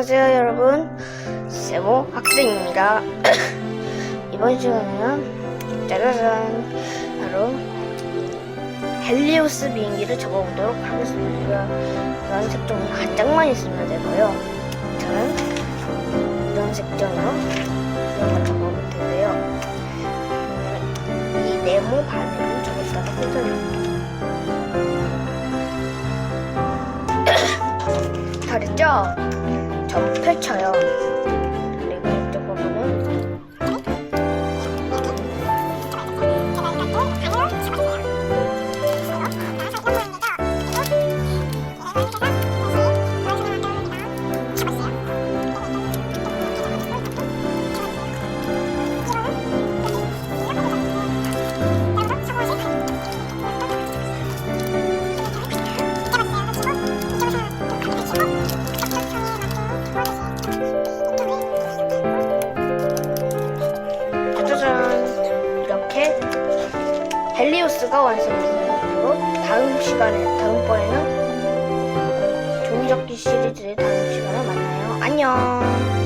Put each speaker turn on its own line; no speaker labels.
안녕하세요 여러분. 세모 학생입니다. 이번 시간에는 짜자잔 바로 헬리오스 비행기를 접어보도록 하겠습니다. 그런 색종이 한 장만 있으면 되고요. 저는 이런 색종으로 이런 걸 접어볼 텐데요. 음, 이 네모 바늘을 접었다가 꽂아줍니다 다 됐죠? 전 펼쳐요. 헬리오스가 완성됐습니다. 그리고 다음 시간에 다음번에는 종이접기 시리즈의 다음 시간에 만나요. 안녕.